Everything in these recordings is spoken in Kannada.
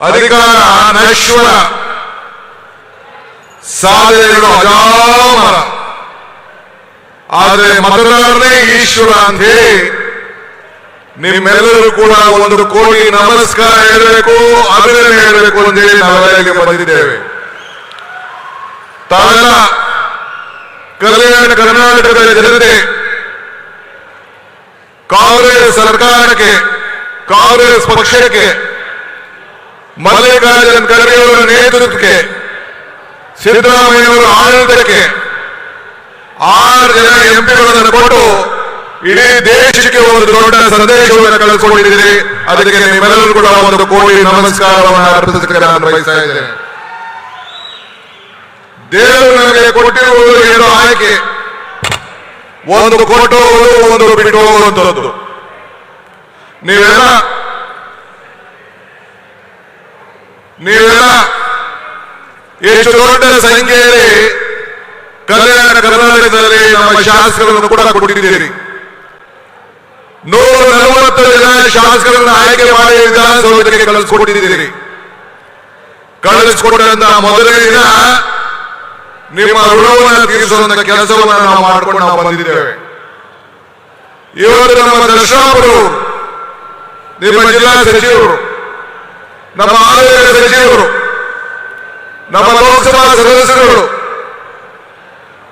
ಅಧಿಕಾರ ನಶ್ವರ ಸಾಧನೆಗಳು ಅಜಾಮರ ಆದರೆ ಮತದಾರನೇ ಈಶ್ವರ ಅಂತ ಹೇಳಿ ನಿಮ್ಮೆಲ್ಲರೂ ಕೂಡ ಒಂದು ಕೋಟಿ ನಮಸ್ಕಾರ ಹೇಳಬೇಕು, ಅಭಿನಂದನೆ ಹೇಳಬೇಕು ಅಂತ ಹೇಳಿ ನಾವೆಲ್ಲರಿಗೆ ಬಂದಿದ್ದೇವೆ. ತಾವೆಲ್ಲ ಕಲ್ಯಾಣ ಕರ್ನಾಟಕದ ಜನತೆ, ಕಾಂಗ್ರೆಸ್ ಸರ್ಕಾರಕ್ಕೆ, ಕಾಂಗ್ರೆಸ್ ಪಕ್ಷಕ್ಕೆ ಮಲ್ಲಿಕಾರ್ಜುನ್ ಖರ್ಗೆ ಅವರ ನೇತೃತ್ವಕ್ಕೆ ಸಿದ್ದರಾಮಯ್ಯವರ ಆಡಳಿತಕ್ಕೆ ಆರು ಜನ ಎಂಪಿಗಳನ್ನು ಕೊಟ್ಟು ಇಡೀ ದೇಶಕ್ಕೆ ಒಂದು ದೊಡ್ಡ ಸಂದೇಶವನ್ನು ಕಳಿಸಿಕೊಂಡಿದ್ದೀರಿ ಅದಕ್ಕೆ ನಿಮ್ಮೆಲ್ಲರೂ ಕೂಡ ಒಂದು ಕೋಟಿ ನಮಸ್ಕಾರವನ್ನು ಅರ್ಪಿಸಕ್ಕೆ ನಾನು ಬಯಸ್ತಾ ಇದ್ದೇನೆ. ದೇವರು ನನಗೆ ಕೊಟ್ಟಿರುವುದು ಏನೋ ಆಯ್ಕೆ. ಒಂದು ಕೊಟ್ಟು ಒಂದು ಬಿಟ್ಟು ನೀವೆಲ್ಲ ನೀವೆಲ್ಲ ಎಷ್ಟು ದೊಡ್ಡ ಸಂಖ್ಯೆಯಲ್ಲಿ ಕಲ್ಯಾಣ ಕರ್ನಾಟಕದಲ್ಲಿ ನಮ್ಮ ಶಾಸಕರನ್ನು ಕೂಡ ಕೊಟ್ಟಿದ್ದೀರಿ. ನೂರ ನಲವತ್ತು ಜನ ಶಾಸಕರನ್ನು ಆಯ್ಕೆ ಮಾಡಿ ವಿಧಾನಸೌಧಕ್ಕೆ ಕಳಿಸ್ಕೊಟ್ಟಿದ್ದೀರಿ. ಕಳಿಸ್ಕೊಟ್ಟಂತ ಮೊದಲನೇ ದಿನ ನಿಮ್ಮ ಋಣವನ್ನು ತೀರಿಸುವಂತ ಕೆಲಸವನ್ನು ನಾವು ಮಾಡ್ಕೊಂಡು ನಾವು ಬಂದಿದ್ದೇವೆ. ಇವತ್ತು ನಮ್ಮ ದರ್ಶನಾಪುರು ನಿಮ್ಮ ಜಿಲ್ಲಾ ಸಚಿವರು ನಮ್ಮ ಆರೋಗ್ಯ ಸಚಿವರು, ನಮ್ಮ ಲೋಕಸಭಾ ಸದಸ್ಯರುಗಳು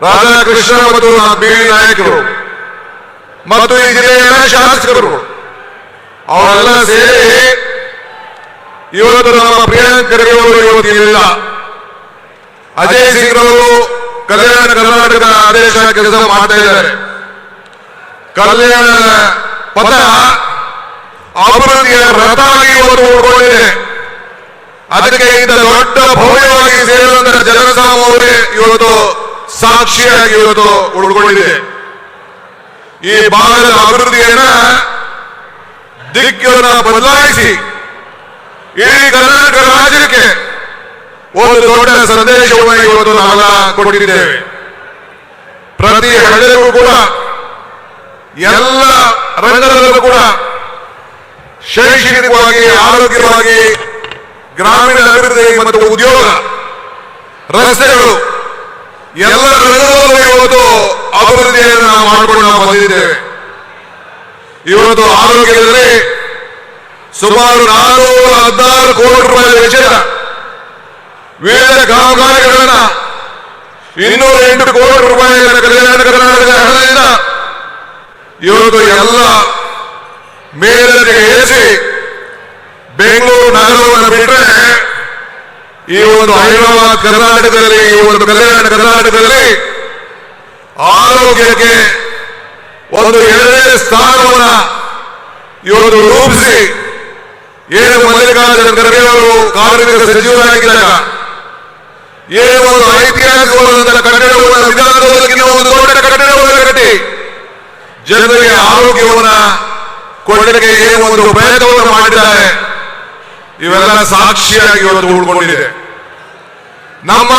ರಾಧಾಕೃಷ್ಣ ಮತ್ತು ಬಿ ನಾಯಕರು, ಮತ್ತು ಈ ಜಿಲ್ಲೆಯ ಶಾಸಕರು ಅವರೆಲ್ಲ ಸೇರಿ ಇವತ್ತು ನಮ್ಮ ಪ್ರಿಯಾಂಕ್ ಖರ್ಗೆ ಅವರು ಇವತ್ತು ಇಲ್ಲ. ಅಜಯ್ ಸಿಂಗ್ ಅವರು ಕಲ್ಯಾಣ ಕರ್ನಾಟಕದ ಆದೇಶ ಕೆಲಸ ಮಾಡ್ತಾ ಇದ್ದಾರೆ. ಕಲ್ಯಾಣ ಪದ ಅಭಿವೃದ್ಧಿಯ ರಥ ಇವತ್ತು ಉಳ್ಕೊಂಡಿದೆ. ಅದಕ್ಕೆ ಇಂಥ ದೊಡ್ಡ ಭವ್ಯವಾಗಿ ಸೇರಿದಂತಹ ಜನಸಾಮಾನ್ಯರೇ ಇವತ್ತು ಸಾಕ್ಷಿಯಾಗಿ ಇವತ್ತು ಉಳ್ಕೊಂಡಿದೆ. ಈ ಭಾಗದ ಅಭಿವೃದ್ಧಿಯನ್ನ ದಿಕ್ಕನ್ನ ಬದಲಾಯಿಸಿ, ಇಡೀ ಕರ್ನಾಟಕ ರಾಜ್ಯಕ್ಕೆ ಒಂದು ದೊಡ್ಡ ಸಂದೇಶವನ್ನು ಇವತ್ತು ನಾವೆಲ್ಲ ಕೊಟ್ಟಿದ್ದೇವೆ. ಪ್ರತಿ ಹಳ್ಳಿಗೂ ಕೂಡ, ಎಲ್ಲ ರಂಗದಲ್ಲೂ ಕೂಡ ಶೈಕ್ಷಣಿಕವಾಗಿ, ಆರೋಗ್ಯವಾಗಿ ಗ್ರಾಮೀಣ ಅಭಿವೃದ್ಧಿ ಮತ್ತು ಉದ್ಯೋಗ, ರಸ್ತೆಗಳು ಎಲ್ಲರ ಇವತ್ತು ಅಭಿವೃದ್ಧಿಯನ್ನು ನಾವು ಮಾಡಿಕೊಂಡು ನಾವು ಬಂದಿದ್ದೇವೆ. ಇವತ್ತು ಆರೋಗ್ಯದಲ್ಲಿ ಸುಮಾರು ನಾನೂರ ಹದಿನಾರು ಕೋಟಿ ರೂಪಾಯಿ ವೆಚ್ಚದ ವಿವಿಧ ಕಾಮಗಾರಿಗಳನ್ನ ಇನ್ನೂರ ಎಂಟು ಕೋಟಿ ರೂಪಾಯಿ ಕಲ್ಯಾಣ ಕರ್ನಾಟಕದ ಹಣದಿಂದ ಇವತ್ತು ಎಲ್ಲ ಮೇಲಕ್ಕೆ ಏರಿಸಿ ಬೆಂಗಳೂರು ನಗರವನ್ನು ಬಿಟ್ಟರೆ ಈ ಒಂದು ಹೈದರಾಬಾದ್ ಕರ್ನಾಟಕದಲ್ಲಿ, ಈ ಒಂದು ಕಲ್ಯಾಣ ಕರ್ನಾಟಕದಲ್ಲಿ ಆರೋಗ್ಯಕ್ಕೆ ಒಂದು ಎರಡನೇ ಸ್ಥಾನವನ್ನ ಇವರು ರೂಪಿಸಿ ಏನು ಮಲ್ಲಿಕಾರ್ಜುನ ಖರ್ಗೆ ಅವರು ಕಾರ್ಮಿಕ ಸಚಿವರಾಗಿದ್ದಾಗ ಏನು ಒಂದು ಐತಿಹಾಸಿಕವಾದಂತಹ ಕಟ್ಟಡವನ್ನು ವಿಧಾನಸೌಧಕ್ಕಿಂತ ಒಂದು ದೊಡ್ಡ ಕಟ್ಟಿ ಜನರಿಗೆ ಆರೋಗ್ಯವನ್ನ ಕೊಡಲಿಕ್ಕೆ ಏನು ಒಂದು ಪ್ರಯತ್ನವನ್ನು ಮಾಡಿದ್ದಾರೆ. ಇವೆಲ್ಲ ಸಾಕ್ಷಿಯಾಗಿ ಇವತ್ತು ಉಳ್ಕೊಂಡಿದೆ. ನಮ್ಮ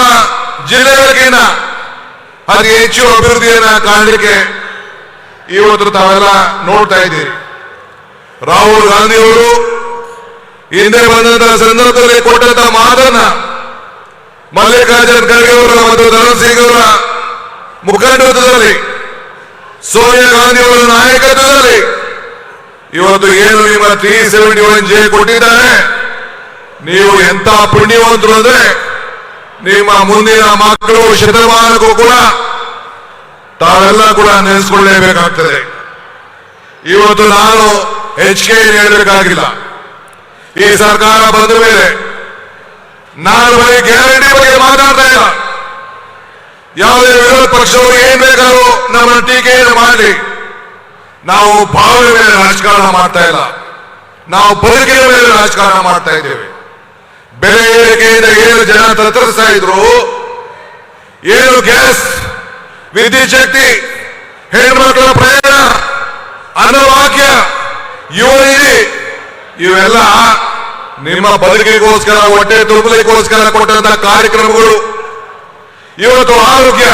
ಜಿಲ್ಲೆಗಳಿಗಿಂತ ಅತಿ ಹೆಚ್ಚು ಅಭಿವೃದ್ಧಿಯನ್ನ ಕಾಣಲಿಕ್ಕೆ ಇವತ್ತು ತಾವೆಲ್ಲ ನೋಡ್ತಾ ಇದ್ದೀರಿ. ರಾಹುಲ್ ಗಾಂಧಿ ಅವರು ಹಿಂದೆ ಬಂದಂತಹ ಸಂದರ್ಭದಲ್ಲಿ ಕೊಟ್ಟಂತಹ ಮಾತನ್ನ ಮಲ್ಲಿಕಾರ್ಜುನ ಖರ್ಗೆ ಅವರ ಮತ್ತು ಧರಣ್ ಸಿಂಗ್ ಅವರ ಮುಖಂಡತ್ವದಲ್ಲಿ, ಸೋನಿಯಾ ಗಾಂಧಿ ಅವರ ನಾಯಕತ್ವದಲ್ಲಿ ಇವತ್ತು ಏನು ನಿಮ್ಮ ತ್ರೀ ಸೆವೆಂಟಿ ಒನ್ ಜೆ ಕೊಟ್ಟಿದ್ದಾರೆ. ನೀವು ಎಂತ ಪುಣ್ಯವಂತರು ಅಂದ್ರೆ, ನಿಮ್ಮ ಮುಂದಿನ ಮಕ್ಕಳು ಶತಮಾನಕ್ಕೂ ಕೂಡ ತಾವೆಲ್ಲ ಕೂಡ ನೆನೆಸ್ಕೊಳ್ಳೇಬೇಕಾಗ್ತದೆ. ಇವತ್ತು ನಾನು ಹೆಚ್ಚಿಗೆ ಹೇಳಬೇಕಾಗಿಲ್ಲ. ಈ ಸರ್ಕಾರ ಬಂದ ಮೇಲೆ ನಾನು ಬರೀ ಗ್ಯಾರಂಟಿ ಬಗ್ಗೆ ಮಾತಾಡ್ತಾ ಇಲ್ಲ. ಯಾವುದೇ ವಿರೋಧ ಪಕ್ಷವರು ಏನ್ ಬೇಕಾದ್ರೂ ನಮ್ಮ ಟೀಕೆಯನ್ನು ಮಾಡಿ. ನಾವು ಭಾವನೆ ಮೇಲೆ ರಾಜಕಾರಣ ಮಾಡ್ತಾ ಇಲ್ಲ. ನಾವು ಬದುಕಿನ ಮೇಲೆ ರಾಜಕಾರಣ ಮಾಡ್ತಾ ಇದ್ದೇವೆ. ಬೆಲೆ ಏರಿಕೆಯಿಂದ ಏನು ಜನ ತತ್ತರಿಸ್ತಾ ಇದ್ರು. ಏನು ಗ್ಯಾಸ್, ವಿದ್ಯುತ್ ಶಕ್ತಿ, ಹೆಣ್ಮಕ್ಳ ಪ್ರಯಾಣ ಅನ್ನವಾಕ್ಯ ಯುವ ನಿಧಿ ಇವೆಲ್ಲ ನಿಮ್ಮ ಬದುಕಿಗೋಸ್ಕರ, ಹೊಟ್ಟೆ ತುಂಬಲಿಗೋಸ್ಕರ ಕೊಟ್ಟಂತ ಕಾರ್ಯಕ್ರಮಗಳು. ಇವತ್ತು ಆರೋಗ್ಯ,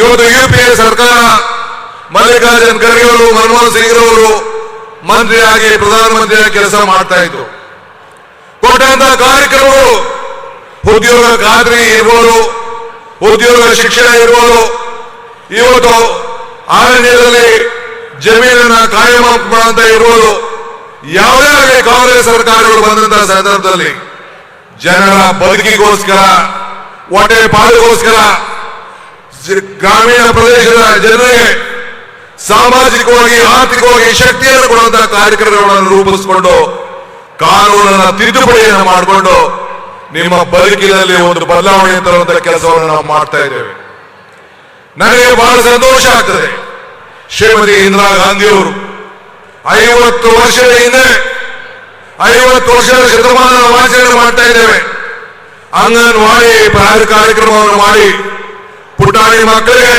ಇವತ್ತು ಯು ಪಿ ಎ ಸರ್ಕಾರ, ಮಲ್ಲಿಕಾರ್ಜುನ್ ಖರ್ಗೆ ಅವರು, ಮನಮೋಹನ್ ಸಿಂಗ್ ಅವರು ಮಂತ್ರಿಯಾಗಿ, ಪ್ರಧಾನಮಂತ್ರಿಯಾಗಿ ಕೆಲಸ ಮಾಡ್ತಾ ಇದ್ರು. ಕೊಟ್ಟಂತ ಕಾರ್ಯಕ್ರಮಗಳು ಉದ್ಯೋಗ ಖಾತ್ರಿ ಇರ್ಬೋದು ಉದ್ಯೋಗ ಶಿಕ್ಷಣ ಇರ್ಬೋದು. ಇವತ್ತು ಅರಣ್ಯದಲ್ಲಿ ಜಮೀನನ್ನ ಕಾಯಂ ಅಂತ ಇರ್ಬೋದು. ಯಾವುದೇ ಆಗಲಿ ಕಾಂಗ್ರೆಸ್ ಸರ್ಕಾರಗಳು ಬಂದಂತಹ ಸಂದರ್ಭದಲ್ಲಿ ಜನರ ಬದುಕಿಗೋಸ್ಕರ, ಹೊಟ್ಟೆ ಪಾಲಿಗೋಸ್ಕರ ಗ್ರಾಮೀಣ ಪ್ರದೇಶದ ಜನರಿಗೆ ಸಾಮಾಜಿಕವಾಗಿ, ಆರ್ಥಿಕವಾಗಿ ಶಕ್ತಿಯನ್ನು ಕೊಡುವಂತಹ ಕಾರ್ಯಕ್ರಮಗಳನ್ನು ರೂಪಿಸಿಕೊಂಡು ಕಾನೂನನ್ನ ತಿದ್ದುಪಡಿಯನ್ನು ಮಾಡಿಕೊಂಡು ನಿಮ್ಮ ಬದುಕಿನಲ್ಲಿ ಒಂದು ಬದಲಾವಣೆ ತರುವಂತಹ ಕೆಲಸವನ್ನು ನಾವು ಮಾಡ್ತಾ ಇದ್ದೇವೆ. ನನಗೆ ಬಹಳ ಸಂತೋಷ ಆಗ್ತದೆ. ಶ್ರೀಮತಿ ಇಂದಿರಾ ಗಾಂಧಿಯವರು ಐವತ್ತು ವರ್ಷದ ಹಿಂದೆ, ಐವತ್ತು ವರ್ಷದ ಶತಮಾನ ಆಚರಣೆ ಮಾಡ್ತಾ ಇದ್ದೇವೆ. ಅಂಗನವಾಡಿ ಪ್ರಾಯ ಕಾರ್ಯಕ್ರಮವನ್ನು ಮಾಡಿ ಪುಟಾಣಿ ಮಕ್ಕಳಿಗೆ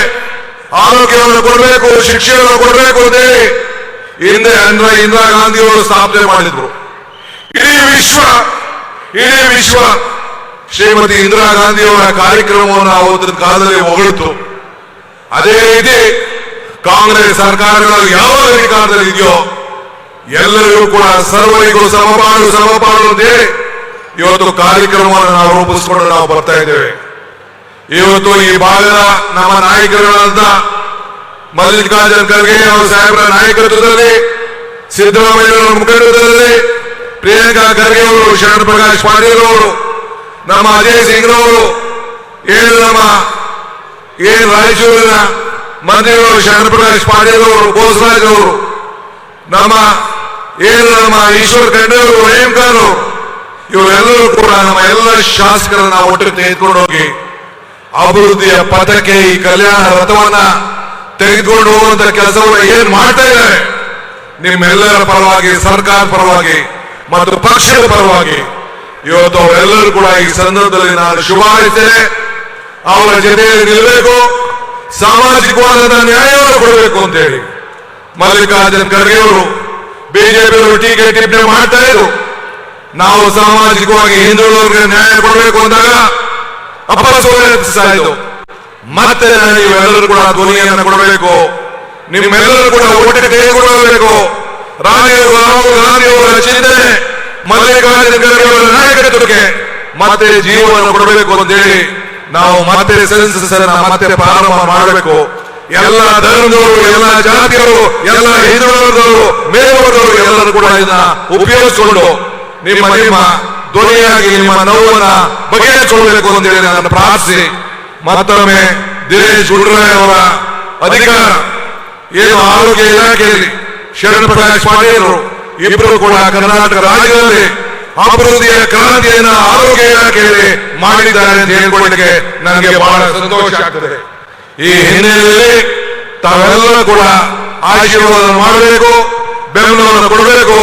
ಆರೋಗ್ಯವನ್ನು ಕೊಡಬೇಕು, ಶಿಕ್ಷಣವನ್ನು ಕೊಡಬೇಕು ಅಂತೇಳಿ ಹಿಂದೆ ಅಂದ್ರ ಇಂದಿರಾ ಗಾಂಧಿಯವರು ಸ್ಥಾಪನೆ ಮಾಡಿದ್ರು. ಇಡೀ ವಿಶ್ವ ಇಡೀ ವಿಶ್ವ ಶ್ರೀಮತಿ ಇಂದಿರಾ ಗಾಂಧಿಯವರ ಕಾರ್ಯಕ್ರಮವನ್ನು ಅವತ್ತಿನ ಕಾಲದಲ್ಲಿ ಹೊಗಳಿತು. ಅದೇ ರೀತಿ ಕಾಂಗ್ರೆಸ್ ಸರ್ಕಾರಗಳು ಯಾವ ಅಧಿಕಾರದಲ್ಲಿ ಇದೆಯೋ ಎಲ್ಲರಿಗೂ ಕೂಡ ಸರ್ವರಿಗೂ ಸಮಪಾಲು ಸಮಪಾಲು ಅಂತೇಳಿ ಇವತ್ತು ಕಾರ್ಯಕ್ರಮವನ್ನು ನಾವು ರೂಪಿಸಿಕೊಂಡು ನಾವು ಬರ್ತಾ ಇದ್ದೇವೆ. ಇವತ್ತು ಈ ಭಾಗದ ನಮ್ಮ ನಾಯಕರುಗಳಾದ ಮಲ್ಲಿಕಾರ್ಜುನ ಖರ್ಗೆ ಅವರ ಸಾಹೇಬರ ನಾಯಕತ್ವದಲ್ಲಿ ಸಿದ್ದರಾಮಯ್ಯ ಮುಖಂಡತ್ವದಲ್ಲಿ ಪ್ರಿಯಾಂಕಾ ಖರ್ಗೆ ಅವರು ಶರಣ್ ಪ್ರಕಾಶ್ ಪಾಟೀಲ್ ನಮ್ಮ ಅಜಯ್ ಸಿಂಗ್ರವರು, ಏನು ನಮ್ಮ ಏನು ರಾಯಚೂರಿನ ಮಂತ್ರಿಗಳು, ಶರಣ್ ಪ್ರಕಾಶ್ ಪಾಟೀಲ್ ಅವರು ಬೋಸರಾಜ್ ಅವರು, ನಮ್ಮ ಏನು ನಮ್ಮ ಈಶ್ವರ್ ಖಂಡ್ರೆ ಅವರು ಇವರೆಲ್ಲರೂ ಕೂಡ ನಮ್ಮ ಎಲ್ಲ ಶಾಸಕರನ್ನ ಒಟ್ಟಿಗೆ ತೆಗೆದುಕೊಂಡು ಹೋಗಿ ಅಭಿವೃದ್ಧಿಯ ಪಥಕ್ಕೆ ಈ ಕಲ್ಯಾಣ ರಥವನ್ನ ತೆಗೆದುಕೊಂಡು ಹೋಗುವಂತ ಕೆಲಸವನ್ನು ಏನ್ ಮಾಡ್ತಾ ಇದ್ದಾರೆ, ನಿಮ್ಮೆಲ್ಲರ ಪರವಾಗಿ ಸರ್ಕಾರ ಪರವಾಗಿ ಮತ್ತು ಪಕ್ಷದ ಪರವಾಗಿ ಇವತ್ತು ಅವರೆಲ್ಲರೂ ಕೂಡ ಈ ಸಂದರ್ಭದಲ್ಲಿ ನಾನು ಶುಭಾರಿಸ್ತೇನೆ ಅವರ ಜೊತೆಯಲ್ಲಿ ನಿಲ್ಲಬೇಕು. ಸಾಮಾಜಿಕವಾದ ನ್ಯಾಯವನ್ನು ಕೊಡಬೇಕು ಅಂತೇಳಿ ಮಲ್ಲಿಕಾರ್ಜುನ್ ಖರ್ಗೆ ಅವರು ಬಿಜೆಪಿಯವರು ಟೀಕೆ ಟಿಪ್ಪಣಿ ಮಾಡ್ತಾ ಇದ್ರು. ನಾವು ಸಾಮಾಜಿಕವಾಗಿ ಹಿಂದುಳಿದವರಿಗೆ ನ್ಯಾಯ ಕೊಡಬೇಕು ಅಂದಾಗ ಅಪಸ್ವರಿಸಾಯಿತು ಮತ್ತೆ ನೀವೆಲ್ಲರೂ ಕೂಡ ಧ್ವನಿಯನ್ನು ಕೊಡಬೇಕು. ನಿಮ್ಮೆಲ್ಲರೂ ಕೂಡ ಓಟಿಗೆ ತೆಗೆದುಕೊಳ್ಳಬೇಕು. ಚಿಂತನೆ, ಮಲ್ಲಿಕಾರ್ಜುನ ಖರ್ಗೆ ಮತ್ತೆ ಜೀವವನ್ನು ಕೊಡಬೇಕು ಅಂತೇಳಿ ನಾವು ಮತ್ತೆ ಮತ್ತೆ ಪ್ರಾರಂಭ ಮಾಡಬೇಕು. ಎಲ್ಲ ಧರ್ಮದವರು, ಎಲ್ಲ ಜಾತಿಯವರು, ಎಲ್ಲ ಹಿಂದುಳಿದವರು ಎಲ್ಲರೂ ಕೂಡ ಇದನ್ನ ಉಪಯೋಗಿಸಿಕೊಂಡು ನಿಮ್ಮ ನಿಮ್ಮ ಧ್ವನಿಯಾಗಿ ನಿಮ್ಮ ನೋವನ್ನ ಅಂತ ಹೇಳಿ ನಾನು ಪ್ರಾರ್ಥಿಸಿ. ಮತ್ತೊಮ್ಮೆ ದಿನೇಶ್ ಗುಂಡ್ರಾಯ್ ಅವರ ಅಧಿಕಾರ, ಏನು ಆರೋಗ್ಯ ಇಲಾಖೆಯಲ್ಲಿ ಶರಣ ಪ್ರಕಾಶ್ ಪಾಟೀಲ್ ಇಬ್ಬರು ಕೂಡ ಕರ್ನಾಟಕ ರಾಜ್ಯದಲ್ಲಿ ಅಭಿವೃದ್ಧಿಯ ಕ್ರಾಂತಿಯನ್ನ ಆರೋಗ್ಯ ಇಲಾಖೆಯಲ್ಲಿ ಮಾಡಿದ್ದಾರೆ ಅಂತ ಹೇಳಿಕೊಳ್ಳಿಕ್ಕೆ ನನಗೆ ಬಹಳ ಸಂತೋಷ ಆಗ್ತದೆ. ಈ ಹಿನ್ನೆಲೆಯಲ್ಲಿ ತಾವೆಲ್ಲ ಕೂಡ ಆಶೀರ್ವಾದ ಮಾಡಬೇಕು, ಬೆಂಬಲವನ್ನು ಕೊಡಬೇಕು.